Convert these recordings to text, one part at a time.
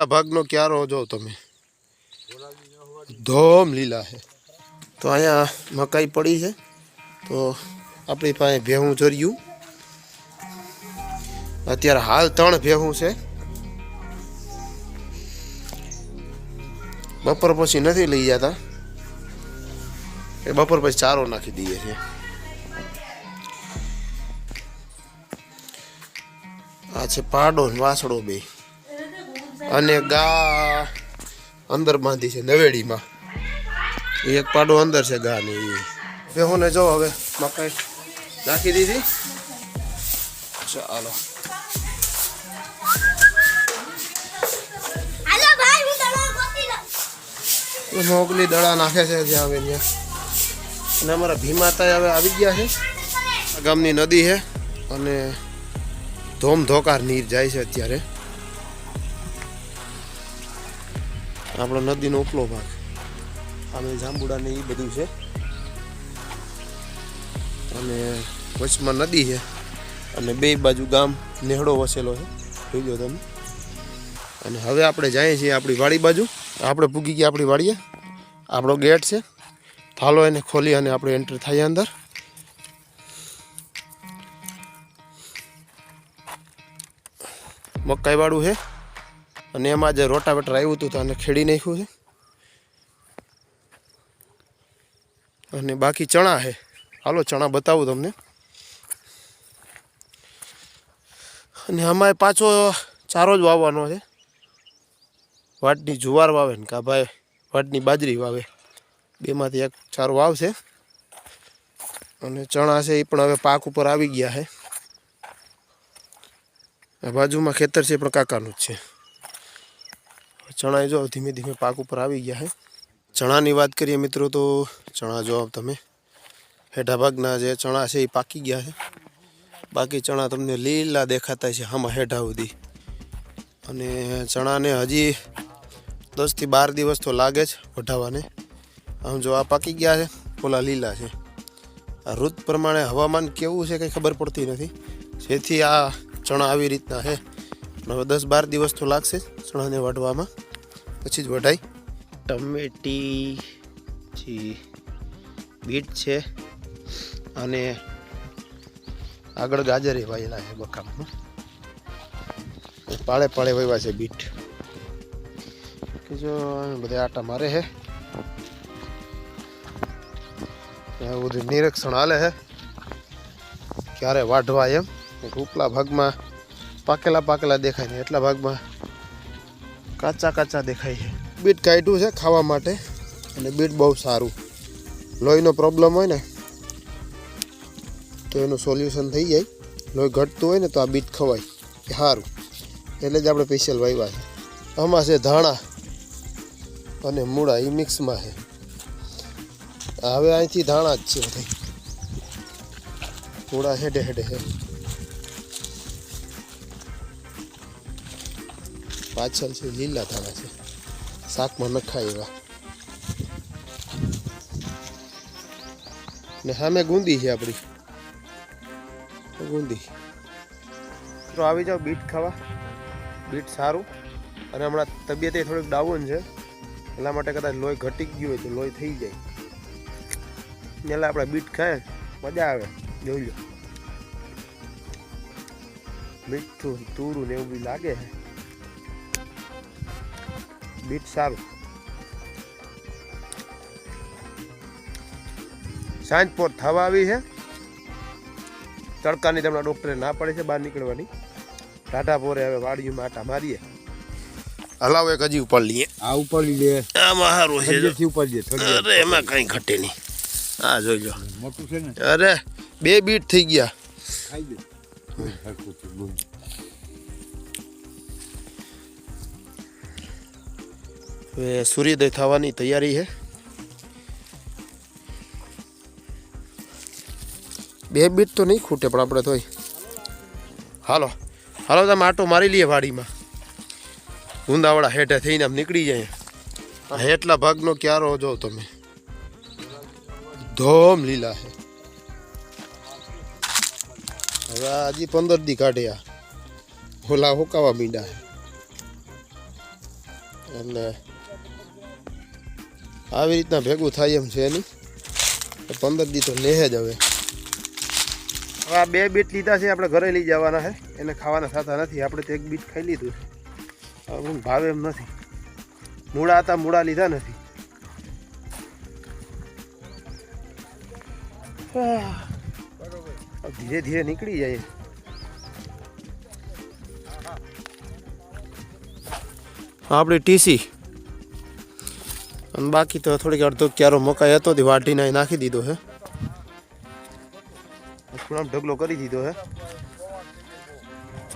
આ ભાગનો ક્યારો જો તમે ધોમ લીલા છે તો અહીંયા મકાઈ પડી છે તો આપણી પાસે ભેહું જર્યું અત્યારે હાલ ત્રણ ભેહું છે બપોર પછી નથી લઈ જતા એ બપોર પછી ચારો નાખી દઈએ છીએ આ છે પાડો ને વાસડો બે અને ગા અંદર બાંધી છે નવેડીમાં. એક પાડો અંદર છે ગા ને એ ને જો હવે મકાઈ નાખી દીધી. ચાલો મોગલી દડા નાખે છે જ્યાં આવે ત્યાં. અને અમારા ભીમાતા હવે આવી ગયા છે. ગામની નદી છે. અને ધોમ ધોકાર નીર જાય છે અત્યારે. આપણો નદીનો ઉપલો ભાગ. આમે જાંબુડા ને એ બધું છે. અને વચમાં નદી છે. અને બે બાજુ ગામ નેહડો વસેલો છે. જોઈ લો તમે. અને હવે આપણે જઈએ છીએ આપણી વાડી બાજુ. આપણે પૂગી ગયા આપણી વાડીએ. આપણો ગેટ છે. થાલો એને ખોલી અને આપણે એન્ટર થઈએ અંદર. મકાઈવાળું છે. અને એમાં જે રોટાવેટર આવ્યું હતું તો ખેડી નાખ્યું છે. અને બાકી ચણા છે. હાલો, ચણા બતાવું તમને. અને આમાં પાછો ચારો જ વાવવાનો છે. વાટની જુવાર વાવે ને કા ભાઈ, વાટની બાજરી વાવે. બેમાંથી એક ચારો વાવશે. અને ચણા છે એ પણ હવે પાક ઉપર આવી ગયા છે. આ બાજુમાં ખેતર છે એ પણ કાકાનું જ છે. ચણા જો ધીમે ધીમે પાક ઉપર આવી ગયા છે ચણાની વાત કરીએ મિત્રો તો ચણા જો તમે. હેઠા ભાગના જે ચણા છે એ પાકી ગયા છે. બાકી ચણા તમને લીલા દેખાતા છે આમાં હેઠા સુધી. અને ચણાને હજી દસથી બાર દિવસ તો લાગે જ વઢાવાને. આમ જો આ પાકી ગયા છે, ઓલા લીલા છે. આ ઋત પ્રમાણે હવામાન કેવું છે કંઈ ખબર પડતી નથી. જેથી આ ચણા આવી રીતના છે. હવે દસ બાર દિવસ તો લાગશે ચણાને વાઢવામાં. પછી જ વઢાય. ટમેટી જી બીટ છે અને આગળ ગાજરે વાયેલા છે બકામાં પાળે પાળે વહેવા છે બીટ. કે જો બધા આટા મારે છે આ બધું નિરીક્ષણ હાલે છે ક્યારે વાઢવા એમ. ઉપલા ભાગમાં પાકેલા પાકેલા દેખાય ને એટલા ભાગમાં કાચા કાચા દેખાય છે. બીટ કાઢ્યું છે ખાવા માટે અને બીટ બહુ સારું. લોહીનો પ્રોબ્લેમ હોય ને, તો એનું સોલ્યુશન થઈ જાય. લોહી ઘટતું હોય ને તો આ બીટ ખવાય. એ સારું. એટલે જ આપણે સ્પેશિયલ વાવ્યા છે. આમાં છે ધાણા અને મૂળા એ મિક્સમાં છે. હવે અહીંથી ધાણા જ છે બધા મૂળા હેડે હેડે છે. પાછળ છે, લીલા ધાણા છે. શાકમાં નખાય એવા. ને સામે ગુંદી છે આપણી ગુંદી. તો આવી જાઓ, બીટ ખાવા. બીટ સારું. અને હમણાં તબિયતે થોડીક ડાઉન છે. એટલા માટે કદાચ લોહી ઘટી ગયું હોય તો લોહી થઈ જાય. એટલે આપણે બીટ ખાય. મજા આવે. જોઈ લો. મીઠું, તુરું ને એવું બી લાગે છે. બીટ સારું સાંજ પોર થવા આવી છે તડકાની તમને ડૉક્ટરે ના પડે છે બહાર નીકળવાની ટાટા પોરે હવે વાડીમાં આટા મારીએ હલાવો એક હજી ઉપર લઈએ આ ઉપર લે આમાં સારું છે જો. થળિયેથી ઉપર જે થળિયે. અરે એમાં કઈ ઘટે નહીં। હા જોઈ લો। મોટું છે ને? અરે બે બીટ થઈ ગયા. ખાઈ દે હવે સૂર્યોદય થવાની તૈયારી છે. બે બીટ તો નહીં ખૂટે, પણ આપણે તોય. હાલો હાલો તમે આટો મારી લઈએ વાડીમાં. ઊંદાવાળા હેઠે થઈને આમ નીકળી જાય. આ હેઠલા ભાગનો ક્યારો જો તમે. ધોમ લીલા છે. હવે આજે પંદર દી કાઢ્યા. હોલા હોકાવા મીંડા છે. એટલે આવી રીતના ભેગું થાય એમ છે નહીં તો પંદર દી તો લેહે જ હવે. હવે આ બે બીટ લીધા છે આપણે ઘરે લઈ જવાના છે. એને ખાવાના થતા નથી આપણે તો એક બીટ ખાઈ લીધું છે. હવે ભાવે એમ નથી. મૂળા હતા મૂળા લીધા નથી. ધીરે ધીરે નીકળી જાય. આપણી ટીસી બાકી તો થોડીક અડધો ક્યારો મકાઈ હતો તે વાટીને નાખી દીધો છે ખૂણામાં ઢગલો કરી દીધો છે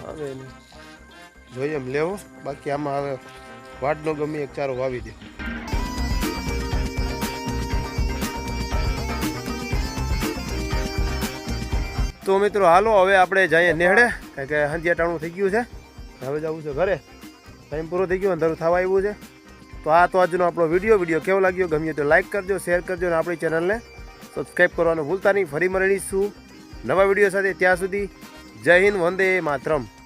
હવે જોઈએ એમ લેવો. બાકી આમાં હવે વાટનો ગમે એક ચારો વાવી દે. તો મિત્રો હાલો હવે આપણે જઈએ નેહડે. કારણ કે હંજિયા ટાણું થઈ ગયું છે. હવે જવું છે ઘરે. ટાઈમ પૂરો થઈ ગયો અંધારું થવા આવ્યું છે. તો આ તો આજનો આપણો વીડિયો. વીડિયો કેવો લાગ્યો ગમ્યો તો લાઈક કરજો, શેર કરજો અને આપણી ચેનલને સબસ્ક્રાઈબ કરવાનું ભૂલતા નહીં. ફરી મળીશું નવા વીડિયો સાથે. ત્યાં સુધી જય હિન્દ, વંદે માતરમ.